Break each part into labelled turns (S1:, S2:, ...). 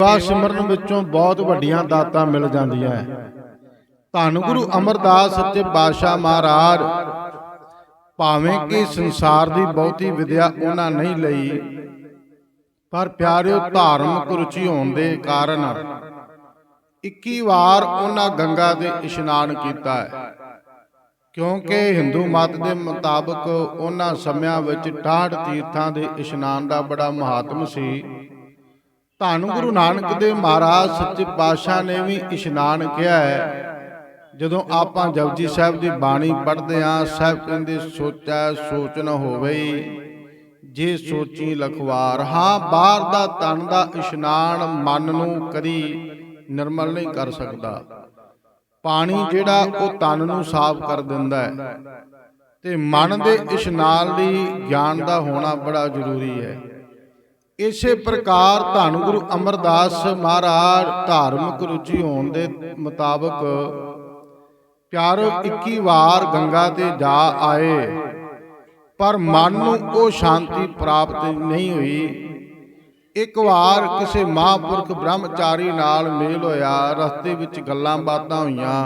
S1: ਸੇਵਾ ਸਿਮਰਨ ਵਿੱਚੋਂ ਬਹੁਤ ਵੱਡੀਆਂ ਦਾਤਾਂ ਮਿਲ ਜਾਂਦੀਆਂ ਹੈ ਧੰਨ ਗੁਰੂ ਅਮਰਦਾਸ ਸੱਚੇ ਪਾਤਸ਼ਾਹ ਮਹਾਰਾਜ। ਭਾਵੇਂ ਕਿ ਸੰਸਾਰ ਦੀ ਬਹੁਤੀ ਵਿਦਿਆ ਉਹਨਾਂ ਨਹੀਂ ਲਈ, ਪਰ ਪਿਆਰਿਓ ਧਾਰਮਿਕ ਰੁਚੀ ਹੋਣ ਦੇ ਕਾਰਨ 21 ਵਾਰ ਉਹਨਾਂ ਗੰਗਾ ਦੇ ਇਸ਼ਨਾਨ ਕੀਤਾ ਹੈ ਕਿਉਂਕਿ ਹਿੰਦੂ ਮਤ ਦੇ ਮੁਤਾਬਕ ਉਹਨਾਂ ਸਮਿਆਂ ਵਿੱਚ 68 ਤੀਰਥਾਂ ਦੇ ਇਸ਼ਨਾਨ ਦਾ ਬੜਾ ਮਹਾਤਮ ਸੀ। ਧੰਨ ਗੁਰੂ ਨਾਨਕ ਦੇਵ ਮਹਾਰਾਜ ਸੱਚੇ ਪਾਤਸ਼ਾਹ ਨੇ ਵੀ ਇਸ਼ਨਾਨ ਕਿਹਾ ਹੈ ਜਦੋਂ ਆਪਾਂ ਜਪਜੀ ਸਾਹਿਬ ਦੀ ਬਾਣੀ ਪੜ੍ਹਦੇ ਆਂ ਸਾਹਿਬ ਕਹਿੰਦੇ ਸੋਚੈ ਸੋਚ ਨ ਹੋਵੇ ਜੇ ਸੋਚੀ ਲਖਵਾਰ ਹਾਂ ਬਾਹਰ ਦਾ ਤਨ ਦਾ ਇਸ਼ਨਾਨ ਮਨ ਨੂੰ ਕਦੀ ਨਿਰਮਲ ਨਹੀਂ ਕਰ ਸਕਦਾ ਪਾਣੀ ਜਿਹੜਾ ਉਹ ਤਨ ਨੂੰ ਸਾਫ਼ ਕਰ ਦਿੰਦਾ ਹੈ ਤੇ ਮਨ ਦੇ ਇਸ਼ਨਾਨ ਲਈ ਗਿਆਨ ਦਾ ਹੋਣਾ ਬੜਾ ਜ਼ਰੂਰੀ ਹੈ ਇਸੇ ਪ੍ਰਕਾਰ ਧੰਨ ਗੁਰੂ ਅਮਰਦਾਸ ਮਹਾਰਾਜ ਧਾਰਮਿਕ ਰੁਚੀ ਹੋਣ ਦੇ ਮੁਤਾਬਕ ਪਿਆਰੋ 21 ਵਾਰ ਗੰਗਾ ਤੇ ਜਾ ਆਏ, ਪਰ ਮਨ ਨੂੰ ਉਹ ਸ਼ਾਂਤੀ ਪ੍ਰਾਪਤ ਨਹੀਂ ਹੋਈ। ਇੱਕ ਵਾਰ ਕਿਸੇ ਮਹਾਂਪੁਰਖ ਬ੍ਰਹਮਚਾਰੀ ਨਾਲ ਮੇਲ ਹੋਇਆ, ਰਸਤੇ ਵਿੱਚ ਗੱਲਾਂ ਬਾਤਾਂ ਹੋਈਆਂ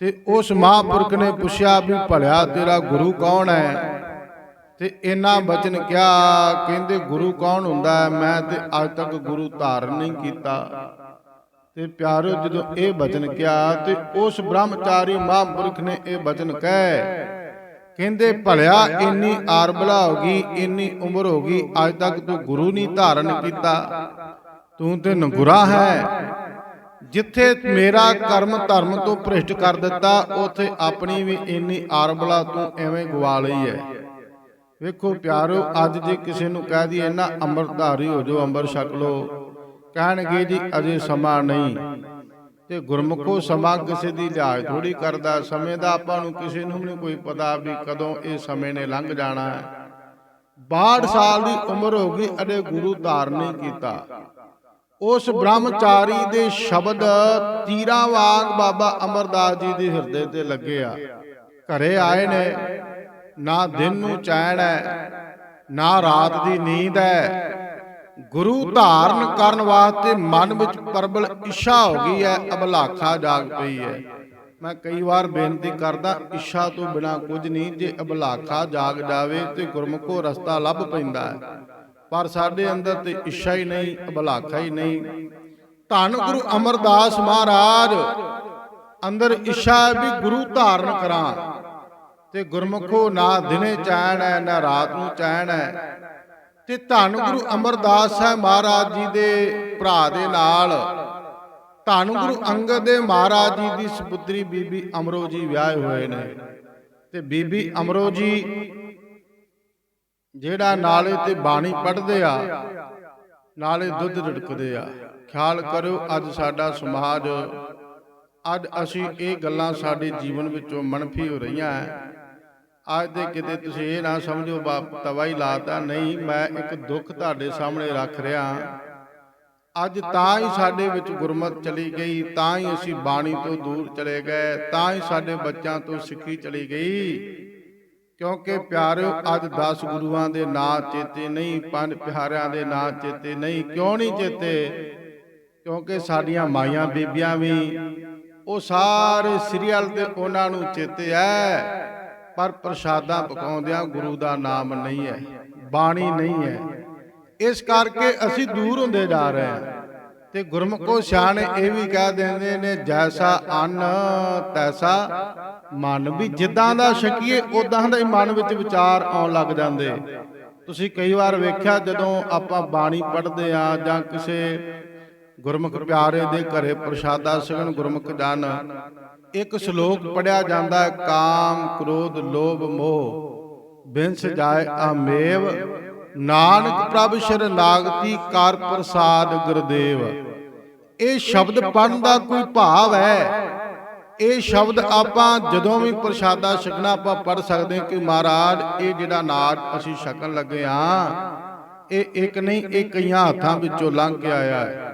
S1: ਤੇ ਉਸ ਮਹਾਂਪੁਰਖ ਨੇ ਪੁੱਛਿਆ ਵੀ, ਭਲਿਆ ਤੇਰਾ ਗੁਰੂ ਕੌਣ ਹੈ? ਤੇ ਇਹਨਾਂ ਬਚਨ ਕਿਹਾ ਕਹਿੰਦੇ ਗੁਰੂ ਕੌਣ ਹੁੰਦਾ ਮੈਂ ਤੇ ਅੱਜ ਤੱਕ ਗੁਰੂ ਧਾਰਨ ਨਹੀਂ ਕੀਤਾ। ਤੇ ਪਿਆਰੋ ਜਦੋਂ ਇਹ ਬਚਨ ਕਿਹਾ ਤੇ ਉਸ ਬ੍ਰਹਮਚਾਰੀ ਮਹਾਂਪੁਰਖ ਨੇ ਇਹ ਬਚਨ ਕਹਿ ਕਹਿੰਦੇ ਭਲਿਆ ਇੰਨੀ ਆਰਬਲਾ ਹੋ ਗਈ ਇੰਨੀ ਉਮਰ ਹੋ ਗਈ ਅੱਜ ਤੱਕ ਤੂੰ ਗੁਰੂ ਨਹੀਂ ਧਾਰਨ ਕੀਤਾ। ਤੂੰ ਤੇ ਨਗੁਰਾ ਹੈ। ਜਿੱਥੇ ਮੇਰਾ ਕਰਮ ਧਰਮ ਤੋਂ ਭ੍ਰਿਸ਼ਟ ਕਰ ਦਿੱਤਾ ਉਥੇ ਆਪਣੀ ਵੀ ਇੰਨੀ ਆਰਬਲਾ ਤੂੰ ਐਵੇਂ ਗਵਾ ਲਈ ਹੈ। ਵੇਖੋ ਪਿਆਰੋ, ਅੱਜ ਜੇ ਕਿਸੇ ਨੂੰ ਕਹਿ ਦਈਏ, ਨਾ, ਅੰਮ੍ਰਿਤਧਾਰੀ ਹੋ ਜਾਓ, ਅੰਮ੍ਰਿਤ ਛਕ ਲਓ। ਕਹਿਣਗੇ ਜੀ, ਅਜੇ ਸਮਾਂ ਨਹੀਂ। ਤੇ ਗੁਰਮੁਖੋ ਸਮਾਂ ਕਿਸੇ ਦੀ ਲਿਹਾਜ਼ ਥੋੜੀ ਕਰਦਾ। ਸਮੇਂ ਦਾ ਆਪਾਂ ਨੂੰ ਕਿਸੇ ਨੂੰ ਨਹੀਂ ਕੋਈ ਪਤਾ ਵੀ ਕਦੋਂ ਇਹ ਸਮੇਂ ਨੇ ਲੰਘ ਜਾਣਾ ਹੈ। 62 ਸਾਲ ਦੀ ਉਮਰ ਹੋ ਗਈ ਅਰੇ ਗੁਰੂ ਧਾਰਨ ਕੀਤਾ। ਉਸ ਬ੍ਰਹਮਚਾਰੀ ਦੇ ਸ਼ਬਦ ਤੀਰਾਂ ਵਾਂਗ ਬਾਬਾ ਅਮਰਦਾਸ ਜੀ ਦੇ ਹਿਰਦੇ ਤੇ ਲੱਗੇ ਆ। ਘਰੇ ਆਏ ਨੇ। ਨਾ ਦਿਨ ਨੂੰ ਚੈਨ ਹੈ ਨਾ ਰਾਤ ਦੀ ਨੀਂਦ ਹੈ। ਗੁਰੂ ਧਾਰਨ ਕਰਨ ਵਾਸਤੇ ਮਨ ਵਿੱਚ ਪ੍ਰਬਲ ਇੱਛਾ ਹੋ ਗਈ ਹੈ ਅਬਲਾਖਾ ਜਾਗ ਪਈ ਹੈ। ਮੈਂ ਕਈ ਵਾਰ ਬੇਨਤੀ ਕਰਦਾ ਇੱਛਾ ਤੋਂ ਬਿਨਾ ਕੁਝ ਨਹੀਂ ਜੇ ਅਬਲਾਖਾ ਜਾਗ ਜਾਵੇ ਤੇ ਗੁਰਮੁਖੋ ਰਸਤਾ ਲੱਭ ਪੈਂਦਾ ਹੈ। ਪਰ ਸਾਡੇ ਅੰਦਰ ਤੇ ਇੱਛਾ ਹੀ ਨਹੀਂ ਅਬਲਾਖਾ ਹੀ ਨਹੀਂ। ਧੰਨ ਗੁਰੂ ਅਮਰਦਾਸ ਮਹਾਰਾਜ। ਅੰਦਰ ਇੱਛਾ ਵੀ ਗੁਰੂ ਧਾਰਨ ਕਰਾਂ। ਤੇ ਗੁਰਮੁਖੋ ਨਾ ਦਿਨੇ ਚੈਨ ਹੈ, ਨਾ ਰਾਤ ਨੂੰ ਚੈਨ ਹੈ। ਤੇ ਧੰਨ ਗੁਰੂ ਅਮਰਦਾਸ ਸਾਹਿਬ ਮਹਾਰਾਜ ਜੀ ਦੇ ਭਰਾ ਦੇ ਨਾਲ, ਧੰਨ ਗੁਰੂ ਅੰਗਦ ਦੇ ਮਹਾਰਾਜ ਜੀ ਦੀ ਸੁਪੁੱਤਰੀ ਬੀਬੀ ਅਮਰੋ ਜੀ ਵਿਆਹੇ ਹੋਏ ਨੇ। ਤੇ ਬੀਬੀ ਅਮਰੋ ਜੀ ਜਿਹੜਾ ਨਾਲੇ ਤੇ ਬਾਣੀ ਪੜ੍ਹਦੇ ਆ, ਨਾਲੇ ਦੁੱਧ ਰੜਕਦੇ ਆ। ਖਿਆਲ ਕਰਿਓ, ਅੱਜ ਸਾਡਾ ਸਮਾਜ, ਅੱਜ ਅਸੀਂ ਇਹ ਗੱਲਾਂ ਸਾਡੇ ਜੀਵਨ ਵਿੱਚੋਂ ਮਨਫੀ ਹੋ ਰਹੀਆਂ ਹੈ। ਅੱਜ ਦੇ ਕਿਤੇ ਤੁਸੀਂ ਇਹ ਨਾ ਸਮਝੋ, ਬਾਪ ਤਵਾ ਹੀ ਲਾਤਾ। ਨਹੀਂ, ਮੈਂ ਇੱਕ ਦੁੱਖ ਤੁਹਾਡੇ ਸਾਹਮਣੇ ਰੱਖ ਰਿਹਾ। ਅੱਜ ਤਾਂ ਹੀ ਸਾਡੇ ਵਿੱਚ ਗੁਰਮਤ ਚਲੀ ਗਈ, ਤਾਂ ਹੀ ਅਸੀਂ ਬਾਣੀ ਤੋਂ ਦੂਰ ਚਲੇ ਗਏ, ਤਾਂ ਹੀ ਸਾਡੇ ਬੱਚਿਆਂ ਤੋਂ ਸਿੱਖੀ ਚਲੀ ਗਈ। ਕਿਉਂਕਿ ਪਿਆਰਿਓ, ਅੱਜ 10 ਗੁਰੂਆਂ ਦੇ ਨਾਂ ਚੇਤੇ ਨਹੀਂ, ਪੰਜ ਪਿਆਰਿਆਂ ਦੇ ਨਾਂ ਚੇਤੇ ਨਹੀਂ। ਕਿਉਂ ਨਹੀਂ ਚੇਤੇ? ਕਿਉਂਕਿ ਸਾਡੀਆਂ ਮਾਈਆਂ ਬੀਬੀਆਂ ਵੀ, ਉਹ ਸਾਰੇ ਸੀਰੀਅਲ ਤੇ ਉਹਨਾਂ ਨੂੰ ਚੇਤੇ ਹੈ ਪਰ ਪ੍ਰਸ਼ਾਦਾ ਪਕਾਉਂਦਿਆਂ ਗੁਰੂ ਦਾ ਨਾਮ ਨਹੀਂ ਹੈ, ਬਾਣੀ ਨਹੀਂ ਹੈ। ਇਸ ਕਰਕੇ ਅਸੀਂ ਦੂਰ ਹੁੰਦੇ ਜਾ ਰਹੇ ਹਾਂ ਤੇ ਗੁਰਮੁਖੋ ਸਿਆਣੇ ਇਹ ਵੀ ਕਹਿ ਦਿੰਦੇ ਨੇ, ਜੈਸਾ ਅੰਨ, ਤੈਸਾ ਮਨ। ਵੀ ਜਿੱਦਾਂ ਦਾ ਛਕੀਏ ਉਦਾਂ ਦਾ ਹੀ ਮਨ ਵਿੱਚ ਵਿਚਾਰ ਆਉਣ ਲੱਗ ਜਾਂਦੇ। ਤੁਸੀਂ ਕਈ ਵਾਰ ਵੇਖਿਆ, ਜਦੋਂ ਆਪਾਂ ਬਾਣੀ ਪੜ੍ਹਦੇ ਆ ਜਾਂ ਕਿਸੇ ਗੁਰਮੁਖ ਪਿਆਰੇ ਦੇ ਘਰੇ ਪ੍ਰਸ਼ਾਦਾ ਸਗਨ ਗੁਰਮੁਖ ਜਨ ਇੱਕ ਸ਼ਲੋਕ ਪੜਿਆ ਜਾਂਦਾ ਹੈ, ਕਾਮ ਕ੍ਰੋਧ ਲੋਭ ਮੋਹ ਬਿੰਸ ਜਾਏ ਆਮੇਵ ਨਾਨਕ ਪ੍ਰਭ ਸ਼ਰਨਾਗਤੀ ਕਰ ਪ੍ਰਸਾਦ ਗੁਰਦੇਵ। ਇਹ ਸ਼ਬਦ ਪੜਨ ਦਾ ਕੋਈ ਭਾਵ ਹੈ। ਇਹ ਸ਼ਬਦ ਆਪਾਂ ਜਦੋਂ ਵੀ ਪ੍ਰਸ਼ਾਦਾ ਛਕਣਾ ਆਪਾਂ ਪੜ ਸਕਦੇ ਕਿ ਮਹਾਰਾਜ, ਇਹ ਜਿਹੜਾ ਨਾਦ ਅਸੀਂ ਛਕਣ ਲੱਗੇ ਆ ਇਹ ਇੱਕ ਨਹੀਂ, ਇਹ ਕਈਆਂ ਹੱਥਾਂ ਵਿੱਚੋਂ ਲੰਘ ਕੇ ਆਇਆ ਹੈ।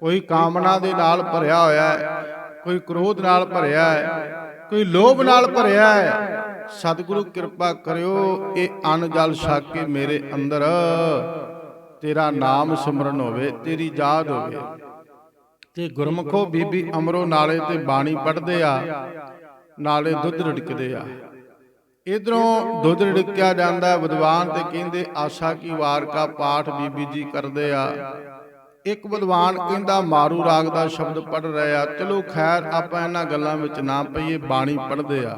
S1: ਕੋਈ ਕਾਮਨਾ ਦੇ ਨਾਲ ਭਰਿਆ ਹੋਇਆ ਹੈ। ਕੋਈ ਕ੍ਰੋਧ ਨਾਲ ਭਰਿਆ ਹੈ, ਕੋਈ ਲੋਭ ਨਾਲ ਭਰਿਆ ਹੈ, ਸਤਿਗੁਰੂ ਕਿਰਪਾ ਕਰਿਓ, ਇਹ ਅਨ ਜਲ ਛਕ ਕੇ ਮੇਰੇ ਅੰਦਰ। ਤੇਰਾ ਨਾਮ ਸਿਮਰਨ ਹੋਵੇ, ਤੇਰੀ ਯਾਦ ਹੋਵੇ। ਤੇ ਗੁਰਮੁਖੋ ਬੀਬੀ ਅਮਰੋ ਨਾਲੇ ਤੇ ਬਾਣੀ ਪੜ੍ਹਦੇ ਆ, ਨਾਲੇ ਦੁੱਧ ਰਿੜਕਦੇ ਆ। ਇਧਰੋਂ ਦੁੱਧ ਰਿੜਕਿਆ ਜਾਂਦਾ ਵਿਦਵਾਨ ਤੇ ਕਹਿੰਦੇ, ਆਸ਼ਾ ਕੀ ਵਾਰ ਕਾ ਪਾਠ ਬੀਬੀ ਜੀ ਕਰਦੇ ਆ। ਇੱਕ ਵਿਦਵਾਨ ਕਹਿੰਦਾ, ਮਾਰੂ ਰਾਗ ਦਾ ਸ਼ਬਦ ਪੜ ਰਿਹਾ ਚਲੋ ਖੈਰ, ਆਪਾਂ ਇਹਨਾਂ ਗੱਲਾਂ ਵਿੱਚ ਨਾ ਪਈਏ, ਬਾਣੀ ਪੜਦੇ ਆ।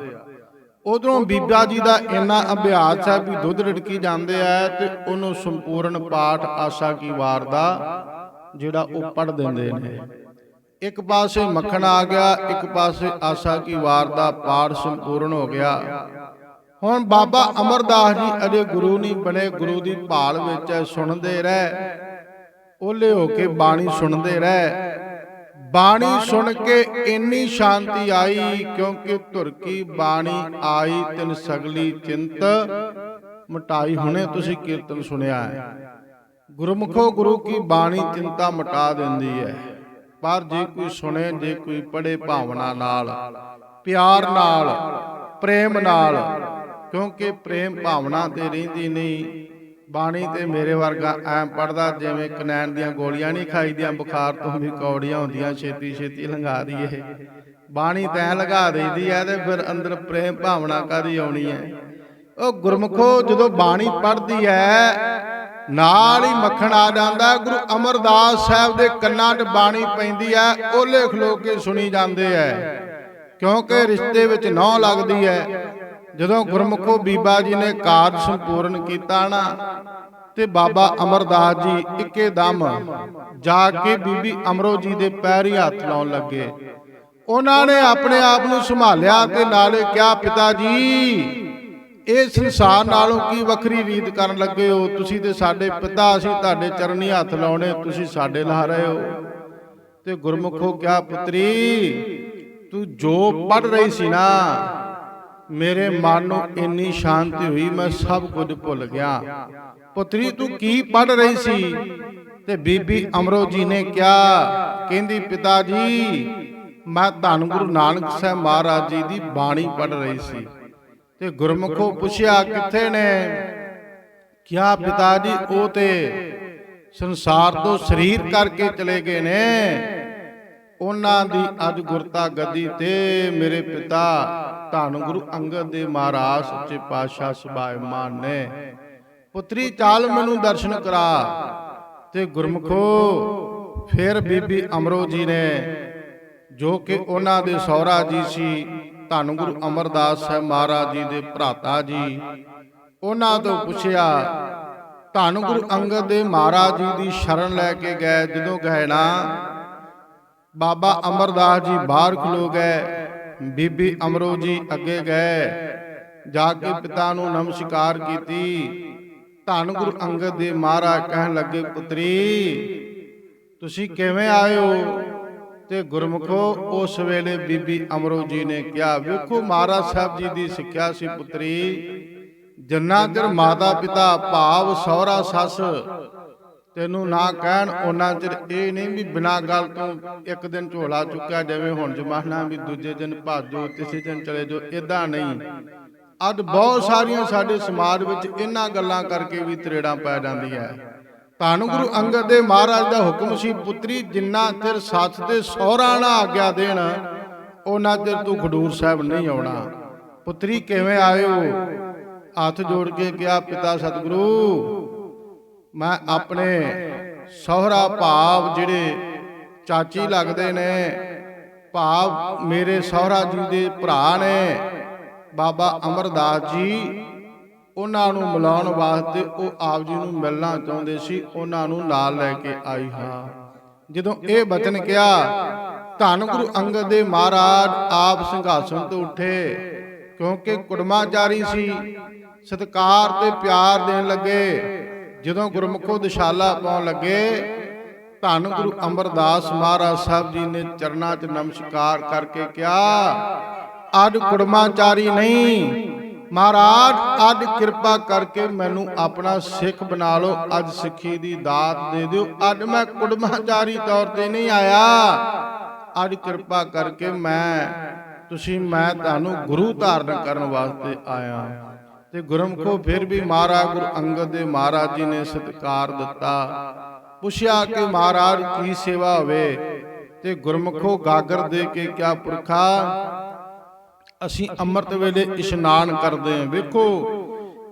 S1: ਉਧਰੋਂ ਬੀਬਾ ਜੀ ਦਾ ਇੰਨਾ ਅਭਿਆਸ ਹੈ ਵੀ ਦੁੱਧ ਰਿੜਕੀ ਜਾਂਦੇ ਆ ਤੇ ਉਹਨੂੰ ਸੰਪੂਰਨ ਪਾਠ ਆਸ਼ਾ ਕੀ ਵਾਰ ਦਾ ਜਿਹੜਾ ਉਹ ਪੜ ਦਿੰਦੇ ਨੇ। ਇੱਕ ਪਾਸੇ ਮੱਖਣ ਆ ਗਿਆ, ਇੱਕ ਪਾਸੇ ਆਸ਼ਾ ਕੀ ਵਾਰ ਦਾ ਪਾਠ ਸੰਪੂਰਨ ਹੋ ਗਿਆ। ਹੁਣ ਬਾਬਾ ਅਮਰਦਾਸ ਜੀ ਅਜੇ ਗੁਰੂ ਨਹੀਂ ਬਣੇ, ਗੁਰੂ ਦੀ ਭਾਲ ਵਿੱਚ ਸੁਣਦੇ ਰਹਿ। ਓਲੇ ਹੋ ਕੇ ਬਾਣੀ ਸੁਣਦੇ ਰਹਿ। ਬਾਣੀ ਸੁਣ ਕੇ ਇੰਨੀ ਸ਼ਾਂਤੀ ਆਈ, ਕਿਉਂਕਿ ਧੁਰ ਕੀ ਬਾਣੀ ਆਈ, ਤਿਨ ਸਗਲੀ ਚਿੰਤ। ਮਟਾਈ ਹੁਣੇ ਤੁਸੀਂ ਕੀਰਤਨ ਸੁਣਿਆ ਹੈ। ਗੁਰਮੁਖੋ ਗੁਰੂ ਕੀ ਬਾਣੀ ਚਿੰਤਾ ਮਟਾ ਦਿੰਦੀ ਹੈ। ਪਰ ਜੇ ਕੋਈ ਸੁਣੇ, ਜੇ ਕੋਈ ਪੜੇ ਭਾਵਨਾ ਨਾਲ, ਪਿਆਰ ਨਾਲ, ਪ੍ਰੇਮ ਨਾਲ, ਕਿਉਂਕਿ ਪ੍ਰੇਮ ਭਾਵਨਾ ਤੇ ਰਹਿੰਦੀ ਨਹੀਂ ਬਾਣੀ ਤੇ ਮੇਰੇ ਵਰਗਾ ਐ ਪੜਦਾ ਜਿਵੇਂ ਕਨੈਣ ਦੀਆਂ ਗੋਲੀਆਂ ਨਹੀਂ ਖਾਈਦੀਆਂ ਬੁਖਾਰ ਤੋਂ ਵੀ ਕੌੜੀਆਂ ਹੁੰਦੀਆਂ ਛੇਤੀ ਛੇਤੀ ਲੰਘਾ ਦਈਏ। ਬਾਣੀ ਤੈਂ ਲਗਾ ਦੇਈਦੀ ਐ ਤੇ ਫਿਰ ਅੰਦਰ ਪ੍ਰੇਮ ਭਾਵਨਾ ਕਾਦੀ ਆਉਣੀ ਐ? ਉਹ ਗੁਰਮੁਖੋ ਜਦੋਂ ਬਾਣੀ ਪੜਦੀ ਐ ਨਾਲ ਹੀ ਮੱਖਣ ਆ ਜਾਂਦਾ ਗੁਰੂ ਅਮਰਦਾਸ ਸਾਹਿਬ ਦੇ ਕੰਨਾਂ 'ਚ ਬਾਣੀ ਪੈਂਦੀ ਐ ਓਲੇ ਖਲੋ ਕੇ ਸੁਣੀ ਜਾਂਦੇ ਐ। ਕਿਉਂਕਿ ਰਿਸ਼ਤੇ ਵਿੱਚ ਨੌ ਲੱਗਦੀ ਐ। ਜਦੋਂ ਗੁਰਮੁਖੋ ਬੀਬਾ ਜੀ ਨੇ ਕਾਰਜ ਸੰਪੂਰਨ ਕੀਤਾ ਨਾ, ਤੇ ਬਾਬਾ ਅਮਰਦਾਸ ਜੀ ਇੱਕੇ ਦਮ ਜਾ ਕੇ ਬੀਬੀ ਅਮਰੋ ਜੀ ਦੇ ਪੈਰੀ ਹੱਥ ਲਾਉਣ ਲੱਗੇ। ਉਹਨਾਂ ਨੇ ਆਪਣੇ ਆਪ ਨੂੰ ਸੰਭਾਲਿਆ ਤੇ ਨਾਲੇ ਕਿਹਾ, ਪਿਤਾ ਜੀ ਇਹ ਸੰਸਾਰ ਨਾਲੋਂ ਕੀ ਵੱਖਰੀ ਰੀਤ ਕਰਨ ਲੱਗੇ ਹੋ? ਤੁਸੀਂ ਤੇ ਸਾਡੇ ਪਿਤਾ ਅਸੀਂ ਤੁਹਾਡੇ ਚਰਨੀ ਹੱਥ ਲਾਉਣੇ, ਤੁਸੀਂ ਸਾਡੇ ਲਾ ਰਹੇ ਹੋ। ਤੇ ਗੁਰਮੁਖੋ ਕਿਹਾ, ਪੁੱਤਰੀ, ਤੂੰ ਜੋ ਪੜ ਰਹੀ ਸੀ ਨਾ ਮੇਰੇ ਮਨ ਨੂੰ ਇੰਨੀ ਸ਼ਾਂਤੀ ਹੋਈ, ਮੈਂ ਸਭ ਕੁਝ ਭੁੱਲ ਗਿਆ। ਪੁੱਤਰੀ, ਤੂੰ ਕੀ ਪੜ ਰਹੀ ਸੀ? ਤੇ ਬੀਬੀ ਅਮਰੋ ਜੀ ਨੇ ਕਿਹਾ, ਕਹਿੰਦੀ, ਪਿਤਾ ਜੀ, ਮੈਂ ਧੰਨ ਗੁਰੂ ਨਾਨਕ ਸਾਹਿਬ ਮਹਾਰਾਜ ਜੀ ਦੀ ਬਾਣੀ ਪੜ ਰਹੀ ਸੀ। ਤੇ ਗੁਰਮੁਖੋ ਪੁੱਛਿਆ, ਕਿੱਥੇ ਨੇ? ਕਿਹਾ, ਪਿਤਾ ਜੀ, ਉਹ ਤੇ ਸੰਸਾਰ ਤੋਂ ਸਰੀਰ ਕਰਕੇ ਚਲੇ ਗਏ ਨੇ। ਉਹਨਾਂ ਦੀ ਅੱਜ ਗੁਰਤਾ ਗੱਦੀ ਤੇ ਮੇਰੇ ਪਿਤਾ ਧੰਨ ਗੁਰੂ ਅੰਗਦ ਦੇ ਮਹਾਰਾਜ ਸੱਚੇ ਪਾਤਸ਼ਾਹ ਸੁਭਾਇਮਾਨ ਨੇ। ਪੁੱਤਰੀ ਚਾਲ ਮੈਨੂੰ ਦਰਸ਼ਨ ਕਰਾ ਤੇ ਗੁਰਮੁਖੋ ਫਿਰ ਬੀਬੀ ਅਮਰੋ ਜੀ ਨੇ ਜੋ ਕਿ ਉਹਨਾਂ ਦੇ ਸਹੁਰਾ ਜੀ ਸੀ ਧੰਨ ਗੁਰੂ ਅਮਰਦਾਸ ਸਾਹਿਬ ਮਹਾਰਾਜ ਜੀ ਦੇ ਭਰਾਤਾ ਜੀ। ਉਹਨਾਂ ਤੋਂ ਪੁੱਛਿਆ ਧੰਨ ਗੁਰੂ ਅੰਗਦ ਦੇ ਮਹਾਰਾਜ ਜੀ ਦੀ ਸ਼ਰਨ ਲੈ ਕੇ ਗਏ ਜਦੋਂ ਗਏ ਨਾ ਬਾਬਾ ਅਮਰਦਾਸ ਜੀ ਬਾਹਰ ਖਲੋ ਗਏ। ਬੀਬੀ ਅਮਰੋ ਜੀ ਅੱਗੇ ਗਏ। ਜਾ ਕੇ ਪਿਤਾ ਨੂੰ ਨਮਸਕਾਰ ਕੀਤੀ। ਧੰਨ ਗੁਰੂ ਅੰਗਦ ਦੇ ਮਹਾਰਾਜ ਕਹਿਣ ਲੱਗੇ ਪੁੱਤਰੀ ਤੁਸੀਂ ਕਿਵੇਂ ਆਏ ਹੋ? ਤੇ ਗੁਰਮੁਖੋ ਉਸ ਵੇਲੇ ਬੀਬੀ ਅਮਰੋ ਜੀ ਨੇ ਕਿਹਾ ਵੇਖੋ ਮਹਾਰਾਜ ਸਾਹਿਬ ਜੀ ਦੀ ਸਿੱਖਿਆ ਸੀ ਪੁੱਤਰੀ। ਜੰਨਾ ਚਿਰ ਮਾਤਾ ਪਿਤਾ ਭਾਵ ਸਹੁਰਾ ਸੱਸ ਤੈਨੂੰ ਨਾ ਕਹਿਣ ਉਹਨਾਂ ਚਿਰ ਇਹ ਨਹੀਂ ਵੀ ਬਿਨਾਂ ਗੱਲ ਤੋਂ ਇੱਕ ਦਿਨ ਝੋਲਾ ਚੁੱਕਿਆ ਜਿਵੇਂ, ਹੁਣ ਜ਼ਮਾਨਾ ਵੀ ਦੂਜੇ ਦਿਨ ਭਾਜੋ, ਤੀਸਰੇ ਦਿਨ ਚਲੇ ਜਾਓ ਇਦਾਂ ਨਹੀਂ। ਅੱਜ ਬਹੁਤ ਸਾਰੀਆਂ ਸਾਡੇ ਸਮਾਜ ਵਿੱਚ ਇਹਨਾਂ ਗੱਲਾਂ ਕਰਕੇ ਵੀ ਤਰੇੜਾਂ ਪੈ ਜਾਂਦੀਆਂ। ਧੰਨ ਗੁਰੂ ਅੰਗਦ ਦੇ ਮਹਾਰਾਜ ਦਾ ਹੁਕਮ ਸੀ, ਪੁੱਤਰੀ, ਜਿੰਨਾ ਚਿਰ ਸੱਚ ਦੇ ਸਹੁਰਾ ਨਾ ਆਗਿਆ ਦੇਣ ਉਹਨਾਂ ਚਿਰ ਤੂੰ ਖਡੂਰ ਸਾਹਿਬ ਨਹੀਂ ਆਉਣਾ। ਪੁੱਤਰੀ, ਕਿਵੇਂ ਆਇਓ ਹੱਥ ਜੋੜ ਕੇ ਕਿਹਾ, ਪਿਤਾ ਸਤਿਗੁਰੂ ਮੈਂ ਆਪਣੇ ਸਹੁਰਾ ਭਾਵ ਜਿਹੜੇ ਚਾਚੀ ਲੱਗਦੇ ਨੇ, ਭਾਵ ਮੇਰੇ ਸਹੁਰਾ ਜੀ ਦੇ ਭਰਾ ਨੇ, ਬਾਬਾ ਅਮਰਦਾਸ ਜੀ, ਉਹਨਾਂ ਨੂੰ ਮਿਲਾਉਣ ਵਾਸਤੇ ਉਹ ਆਪ ਜੀ ਨੂੰ ਮਿਲਣਾ ਚਾਹੁੰਦੇ ਸੀ, ਉਹਨਾਂ ਨੂੰ ਨਾਲ ਲੈ ਕੇ ਆਈ ਹਾਂ। ਜਦੋਂ ਇਹ ਬਚਨ ਕਿਹਾ, ਧੰਨ ਗੁਰੂ ਅੰਗਦ ਦੇ ਮਹਾਰਾਜ, ਆਪ ਸਿੰਘਾਸਨ ਤੋਂ ਉੱਠੇ, ਕਿਉਂਕਿ ਕੁੜਮਾਚਾਰੀ ਸੀ, ਸਤਕਾਰ ਤੇ ਪਿਆਰ ਦੇਣ ਲੱਗੇ ਜਦੋਂ ਗੁਰਮੁਖੋ ਦਿਸ਼ਾਲਾ ਪਾਉਣ ਲੱਗੇ, ਧੰਨ ਗੁਰੂ ਅਮਰਦਾਸ ਮਹਾਰਾਜ ਸਾਹਿਬ ਜੀ ਨੇ ਚਰਨਾਂ 'ਚ ਨਮਸਕਾਰ ਕਰਕੇ ਕਿਹਾ, ਅੱਜ ਕੁੜਮਾਚਾਰੀ ਨਹੀਂ। ਮਹਾਰਾਜ, ਅੱਜ ਕਿਰਪਾ ਕਰਕੇ ਮੈਨੂੰ ਆਪਣਾ ਸਿੱਖ ਬਣਾ ਲਓ, ਅੱਜ ਸਿੱਖੀ ਦੀ ਦਾਤ ਦੇ ਦਿਓ। ਅੱਜ ਮੈਂ ਕੁੜਮਾਚਾਰੀ ਤੌਰ ਤੇ ਨਹੀਂ ਆਇਆ। ਅੱਜ ਕਿਰਪਾ ਕਰਕੇ ਮੈਂ, ਤੁਸੀਂ ਮੈਂ ਤੁਹਾਨੂੰ ਗੁਰੂ ਧਾਰਨ ਕਰਨ ਵਾਸਤੇ ਆਇਆ। ਤੇ ਗੁਰਮਖੋ ਫਿਰ ਵੀ ਮਹਾਰਾਜ ਗੁਰੂ ਅੰਗਦ ਦੇ ਮਹਾਰਾਜ ਜੀ ਨੇ ਸਤਿਕਾਰ ਦਿੱਤਾ। ਪੁੱਛਿਆ ਕਿ ਮਹਾਰਾਜ ਕੀ ਸੇਵਾ ਹੋਵੇ? ਤੇ ਗੁਰਮਖੋ ਗਾਗਰ ਦੇ ਕੇ ਕਿਆ ਪੁਰਖਾ? ਅਸੀਂ ਅੰਮ੍ਰਿਤ ਵੇਲੇ ਇਸ਼ਨਾਨ ਕਰਦੇ ਹਾਂ। ਵੇਖੋ,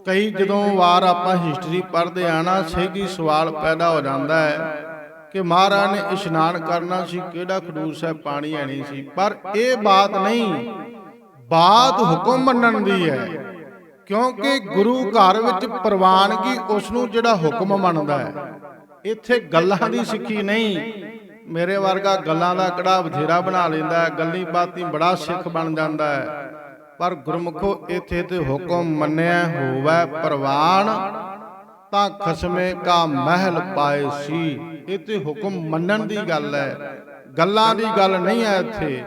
S1: ਕਈ ਜਦੋਂ ਵਾਰ ਆਪਾਂ ਹਿਸਟਰੀ ਪੜ੍ਹਦੇ ਆ ਨਾ ਸਹਿਜੀ ਸਵਾਲ ਪੈਦਾ ਹੋ ਜਾਂਦਾ ਹੈ ਕਿ ਮਹਾਰਾਜ ਨੇ ਇਸ਼ਨਾਨ ਕਰਨਾ ਸੀ, ਕਿਹੜਾ ਖਡੂਰ ਸਾਹਿਬ ਪਾਣੀ ਆਣੀ ਸੀ। ਪਰ ਇਹ ਬਾਤ ਨਹੀਂ, ਬਾਤ ਹੁਕਮ ਮੰਨਣ ਦੀ ਹੈ। ਕਿਉਂਕਿ ਗੁਰੂ ਘਰ ਵਿੱਚ ਪ੍ਰਵਾਨਗੀ ਉਸ ਨੂੰ ਜਿਹੜਾ ਹੁਕਮ ਮੰਨਦਾ ਹੈ। ਇੱਥੇ ਗੱਲਾਂ ਦੀ ਸਿੱਖੀ ਨਹੀਂ। ਮੇਰੇ ਵਰਗਾ ਗੱਲਾਂ ਦਾ ਕੜਾ ਬਥੇਰਾ ਬਣਾ ਲੈਂਦਾ ਹੈ। ਗੱਲੀ ਬਾਤੀ ਬੜਾ ਸਿੱਖ ਬਣ ਜਾਂਦਾ ਹੈ। ਪਰ ਗੁਰਮੁਖੋ ਇੱਥੇ ਤੇ ਹੁਕਮ ਮੰਨਿਆ ਹੋਵੇ ਪ੍ਰਵਾਨ ਤਾਂ ਖਸਮੇ ਕਾ ਮਹਿਲ ਪਾਏ ਸੀ। ਇਹ ਤੇ ਹੁਕਮ ਮੰਨਣ ਦੀ ਗੱਲ ਹੈ। ਗੱਲਾਂ ਦੀ ਗੱਲ ਨਹੀਂ ਹੈ ਇੱਥੇ।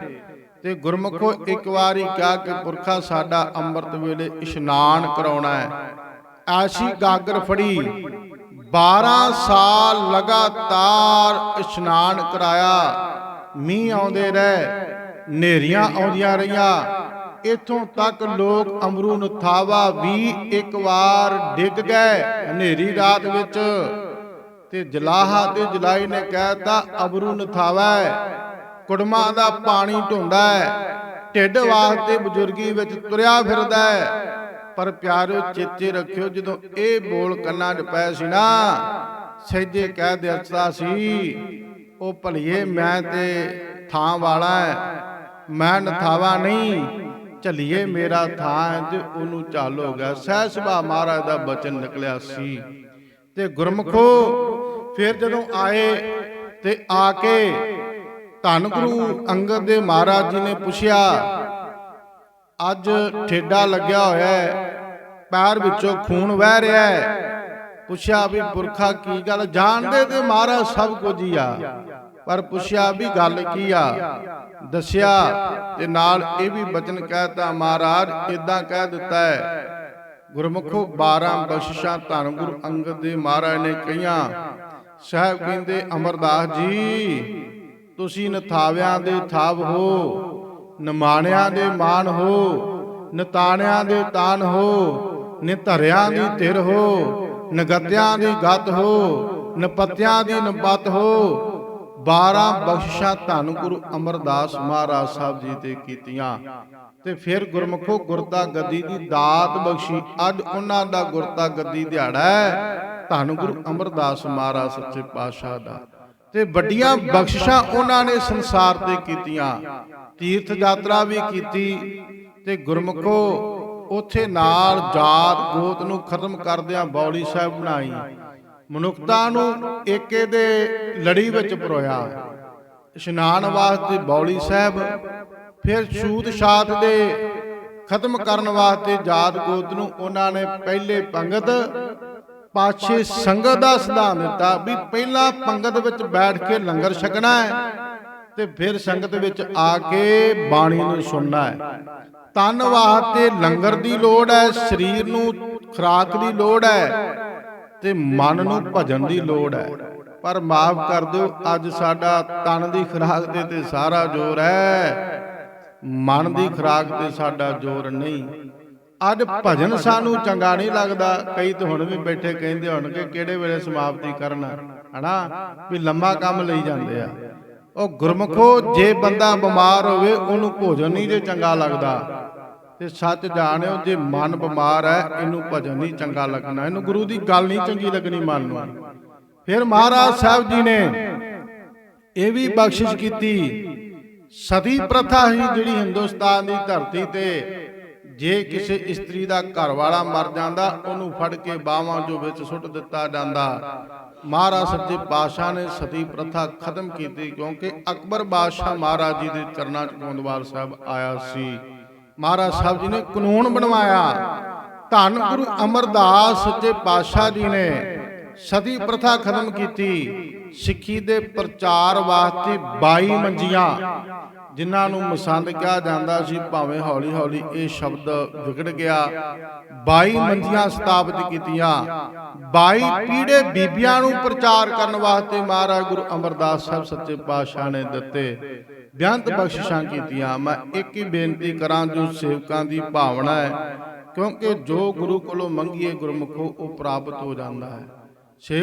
S1: ਤੇ ਗੁਰਮੁਖੋ ਇੱਕ ਵਾਰੀ ਕਿਹਾ ਕਿ ਪੁਰਖਾ ਸਾਡਾ ਅੰਮ੍ਰਿਤ ਵੇਲੇ ਇਸ਼ਨਾਨ ਕਰਾਉਣਾ ਹੈ। ਐਸੀ ਗਾਗਰ ਫੜੀ 12 ਸਾਲ ਲਗਾਤਾਰ ਇਸ਼ਨਾਨ ਕਰਾਇਆ। ਮੀਂਹ ਆਉਂਦੇ ਰਹੇ ਨੇਰੀਆਂ ਆਉਂਦੀਆਂ ਰਹੀਆਂ। ਇਥੋਂ ਤੱਕ ਲੋਕ ਅਮਰੂ ਨਥਾਵਾ ਵੀ ਇੱਕ ਵਾਰ ਡਿੱਗ ਗਏ ਹਨੇਰੀ ਰਾਤ ਵਿੱਚ। ਤੇ ਜਲਾਹਾ ਤੇ ਜਲਾਈ ਨੇ ਕਹਿਤਾ ਅਮਰੂ ਨਥਾਵਾ। ਕੁੜਮਾ ਦਾ ਪਾਣੀ ਢੋਂਦਾ ਹੈ। ਢਿੱਡ ਵਾਸਤੇ ਬਜ਼ੁਰਗੀ ਵਿੱਚ ਤੁਰਿਆ ਫਿਰਦਾ ਹੈ। ਪਰ ਪਿਆਰਿਓ ਚੇਤੇ ਰੱਖਿਓ, ਜਦੋਂ ਇਹ ਬੋਲ ਕੰਨਾਂ 'ਚ ਪਏ ਸੀ ਨਾ, ਸਹਿਜੇ ਕਹਿ ਦਿੱਤਾ ਸੀ, ਉਹ ਭਲੀਏ, ਮੈਂ ਤੇ ਥਾਂ ਵਾਲਾ ਮੈਂ ਨਥਾਵਾ ਨਹੀਂ। ਝੱਲੀਏ, ਮੇਰਾ ਥਾਂ ਹੈ ਤੇ ਉਹਨੂੰ ਝੱਲ ਹੋ ਗਿਆ। ਸਹਿ ਸੁਭਾ ਮਹਾਰਾਜ ਦਾ ਬਚਨ ਨਿਕਲਿਆ ਸੀ। ਤੇ ਗੁਰਮਖੋ, ਫਿਰ ਜਦੋਂ ਆਏ ਤੇ ਆ ਕੇ ਧੰਨ ਗੁਰੂ ਅੰਗਦ ਦੇ ਮਹਾਰਾਜ ਜੀ ਨੇ ਪੁੱਛਿਆ, ਅੱਜ ਠੇਡਾ ਲੱਗਿਆ ਹੋਇਆ ਹੈ, ਪੈਰ ਵਿੱਚੋਂ ਖੂਨ ਵਹਿ ਰਿਹਾ ਹੈ। ਪੁੱਛਿਆ ਵੀ ਪੁਰਖਾ ਕੀ ਗੱਲ, ਜਾਣਦੇ ਤੇ ਮਹਾਰਾਜ ਸਭ ਕੁਝ ਹੀ ਆ। ਪਰ ਪੁੱਛਿਆ ਵੀ ਗੱਲ ਕੀ ਆ? ਦੱਸਿਆ ਤੇ ਨਾਲ ਇਹ ਵੀ ਬਚਨ ਕਹਿਤਾ, ਮਹਾਰਾਜ ਇਦਾਂ ਕਹਿ ਦਿੱਤਾ ਹੈ, ਗੁਰਮੁਖੋ 12 ਬਖਸ਼ਿਸ਼ਾਂ ਧੰਨ ਗੁਰੂ ਅੰਗਦ ਦੇ ਮਹਾਰਾਜ ਨੇ ਕਹੀਆਂ, ਸਾਹਿਬ ਕਹਿੰਦੇ, ਅਮਰਦਾਸ ਜੀ ਤੁਸੀਂ ਨਥਾਵਿਆਂ ਦੇ ਥਾਵ ਹੋ, ਨਮਾਣਿਆਂ ਦੇ ਮਾਨ ਹੋ, ਨਤਾਣਿਆਂ ਦੇ ਤਾਨ ਹੋ, ਨਿਧਰਿਆਂ ਦੀ ਧਿਰ ਹੋ, ਨਗਤਿਆਂ ਦੀ ਗਤ ਹੋ, ਨਪਤਿਆਂ ਦੀ ਨਪਤ ਹੋ। 12 ਬਖਸ਼ਿਸ਼ਾਂ ਧੰਨ ਗੁਰੂ ਅਮਰਦਾਸ ਮਹਾਰਾਜ ਸਾਹਿਬ ਜੀ ਤੇ ਕੀਤੀਆਂ। ਤੇ ਫਿਰ ਗੁਰਮਖੋ ਗੁਰਤਾ ਗੱਦੀ ਦੀ ਦਾਤ ਬਖਸ਼ੀ। ਅੱਜ ਉਹਨਾਂ ਦਾ ਗੁਰਤਾ ਗੱਦੀ ਦਿਹਾੜਾ ਹੈ। ਧੰਨ ਗੁਰੂ ਅਮਰਦਾਸ ਮਹਾਰਾਜ ਸੱਚੇ ਪਾਤਸ਼ਾਹ ਦਾ। ਤੇ ਵੱਡੀਆਂ ਬਖਸ਼ਿਸ਼ਾਂ ਉਹਨਾਂ ਨੇ ਸੰਸਾਰ ਤੇ ਕੀਤੀਆਂ। ਤੀਰਥ ਯਾਤਰਾ ਵੀ ਕੀਤੀ ਤੇ ਗੁਰਮਖੋ ਉਥੇ ਨਾਲ ਜਾਤ ਗੋਤ ਨੂੰ ਖਤਮ ਕਰਦਿਆਂ ਬੌਲੀ ਸਾਹਿਬ ਬਣਾਈ। ਮਨੁੱਖਤਾ ਨੂੰ ਏਕੇ ਦੇ ਲੜੀ ਵਿੱਚ ਪਰੋਇਆ। ਇਸ਼ਨਾਨ ਵਾਸਤੇ ਬੌਲੀ ਸਾਹਿਬ, ਫਿਰ ਛੂਤ ਛਾਤ ਦੇ ਖਤਮ ਕਰਨ ਵਾਸਤੇ ਜਾਤ ਗੋਤ ਨੂੰ ਉਹਨਾਂ ਨੇ ਪਹਿਲੇ ਪੰਗਤ ਪਾਛੇ ਸੰਗਤ ਦਾ ਸਿਧਾਂਤ ਦਿੱਤਾ ਵੀ ਪਹਿਲਾਂ ਪੰਗਤ ਵਿੱਚ ਬੈਠ ਕੇ ਲੰਗਰ ਛਕਣਾ ਹੈ ਤੇ ਫਿਰ ਸੰਗਤ ਵਿੱਚ ਆ ਕੇ ਬਾਣੀ ਨੂੰ ਸੁਣਨਾ ਹੈ। ਤਨ ਵਾਸਤੇ ਲੰਗਰ ਦੀ ਲੋੜ ਹੈ ਸਰੀਰ ਨੂੰ ਖੁਰਾਕ ਦੀ ਲੋੜ ਹੈ ਤੇ ਮਨ ਨੂੰ ਭਜਨ ਦੀ ਲੋੜ ਹੈ। ਪਰ ਮਾਫ ਕਰ ਦਿਓ ਅੱਜ ਸਾਡਾ ਤਨ ਦੀ ਖੁਰਾਕ ਤੇ ਤੇ ਸਾਰਾ ਜ਼ੋਰ ਹੈ। ਮਨ ਦੀ ਖੁਰਾਕ ਤੇ ਸਾਡਾ ਜ਼ੋਰ ਨਹੀਂ। ਅੱਜ ਭਜਨ ਸਾਨੂੰ ਚੰਗਾ ਨਹੀਂ ਲੱਗਦਾ। ਕਈ ਤਾਂ ਹੁਣ ਵੀ ਬੈਠੇ ਕਹਿੰਦੇ ਹੋਣਗੇ ਕਿਹੜੇ ਵੇਲੇ ਸਮਾਪਤੀ ਕਰਨਾ? ਹਨਾ? ਵੀ ਲੰਮਾ ਕੰਮ ਲਈ ਜਾਂਦੇ ਆ। ਉਹ ਗੁਰਮਖੋ ਜੇ ਬੰਦਾ ਬਿਮਾਰ ਹੋਵੇ ਉਹਨੂੰ ਭੋਜਨ ਨਹੀਂ ਜੇ ਚੰਗਾ ਲੱਗਦਾ। ਤੇ ਸੱਚ ਜਾਣਿਓ ਜੇ ਮਨ ਬਿਮਾਰ ਹੈ ਇਹਨੂੰ ਭਜਨ ਨਹੀਂ ਚੰਗਾ ਲੱਗਣਾ। ਇਹਨੂੰ ਗੁਰੂ ਦੀ ਗੱਲ ਨਹੀਂ ਚੰਗੀ ਲੱਗਣੀ ਮਨ ਨੂੰ। ਫਿਰ ਮਹਾਰਾਜ ਸਾਹਿਬ ਜੀ ਨੇ ਇਹ ਵੀ ਬਖਸ਼ਿਸ਼ ਕੀਤੀ। ਸਤੀ ਪ੍ਰਥਾ ਹੀ ਜਿਹੜੀ ਹਿੰਦੁਸਤਾਨ ਦੀ ਧਰਤੀ ਤੇ ਜੇ ਕਿਸੇ ਇਸਤਰੀ ਦਾ ਘਰ ਵਾਲਾ ਮਰ ਜਾਂਦਾ, ਉਹਨੂੰ ਫੜ ਕੇ ਬਾਹਾਂ ਜੋ ਵਿੱਚ ਸੁੱਟ ਦਿੱਤਾ ਜਾਂਦਾ। ਮਹਾਰਾਜ ਸੱਚੇ ਪਾਤਸ਼ਾਹ ਨੇ ਸਤੀ ਪ੍ਰਥਾ ਖਤਮ ਕੀਤੀ, ਕਿਉਂਕਿ ਅਕਬਰ ਬਾਦਸ਼ਾਹ ਮਹਾਰਾਜ ਜੀ ਦੇ ਚਰਨਾਂ 'ਚ ਗੋਂਦਵਾਲ ਸਾਹਿਬ ਆਇਆ ਸੀ। ਮਹਾਰਾਜ ਸਾਹਿਬ ਜੀ ਨੇ ਕਾਨੂੰਨ ਬਣਵਾਇਆ। ਧੰਨ ਗੁਰੂ ਅਮਰਦਾਸ ਸੱਚੇ ਪਾਤਸ਼ਾਹ ਜੀ ਨੇ ਸਤੀ ਪ੍ਰਥਾ ਖਤਮ ਕੀਤੀ। ਸਿੱਖੀ ਦੇ ਪ੍ਰਚਾਰ ਵਾਸਤੇ 22 ਮੰਜੀਆਂ, ਜਿਨ੍ਹਾਂ ਨੂੰ ਮਸੰਦ ਕਿਹਾ ਜਾਂਦਾ ਸੀ, ਭਾਵੇਂ ਹੌਲੀ ਹੌਲੀ ਇਹ ਸ਼ਬਦ ਵਿਗੜ ਗਿਆ। 22 ਮੰਜੀਆਂ ਸਥਾਪਿਤ ਕੀਤੀਆਂ। 22 ਪੀੜੇ ਬੀਬੀਆਂ ਨੂੰ ਪ੍ਰਚਾਰ ਕਰਨ ਵਾਸਤੇ ਮਹਾਰਾਜ ਗੁਰੂ ਅਮਰਦਾਸ ਸਾਹਿਬ ਸੱਚੇ ਪਾਤਸ਼ਾਹ ਨੇ ਦਿੱਤੇ। ਬੇਅੰਤ ਬਖਸ਼ਿਸ਼ਾਂ ਕੀਤੀਆਂ। ਮੈਂ ਇੱਕ ਹੀ ਬੇਨਤੀ ਕਰਾਂ, ਜੋ ਸੇਵਕਾਂ ਦੀ ਭਾਵਨਾ ਹੈ, ਕਿਉਂਕਿ ਜੋ ਗੁਰੂ ਕੋਲੋਂ ਮੰਗੀਏ ਗੁਰਮੁਖੋ, ਉਹ ਪ੍ਰਾਪਤ ਹੋ ਜਾਂਦਾ ਹੈ। ਛੇ